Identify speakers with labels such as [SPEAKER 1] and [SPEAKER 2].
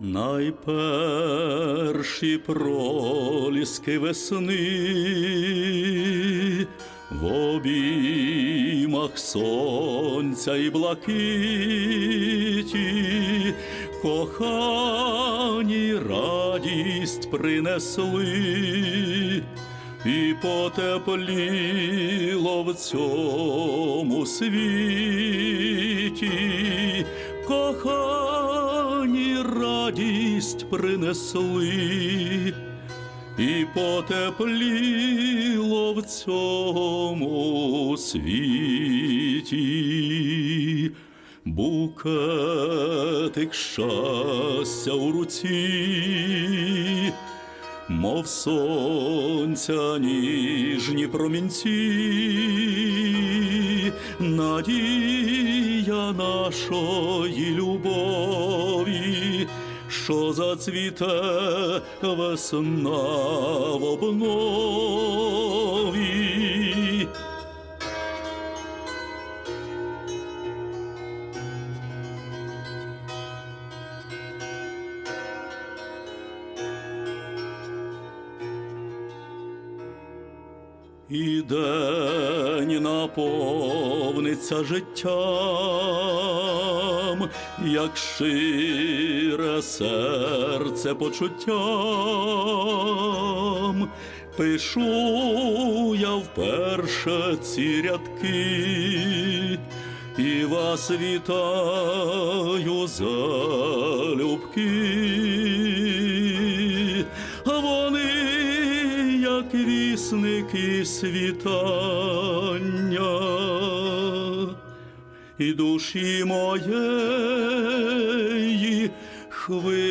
[SPEAKER 1] Найперші проліски весни в обіймах сонця і блакиті, кохані радість принесли і потепліло в цьому світі, кохані радість принесли, і потепліло в цьому світі. Букетик щастя у руці, мов сонця ніжні промінці, надія нашої любові, що зацвіте весна в обнові. І день наповниться життям, як шире серце почуттям. Пишу я вперше ці рядки, і вас вітаю залюбки. вісники світання, і душі моєї хвилювання.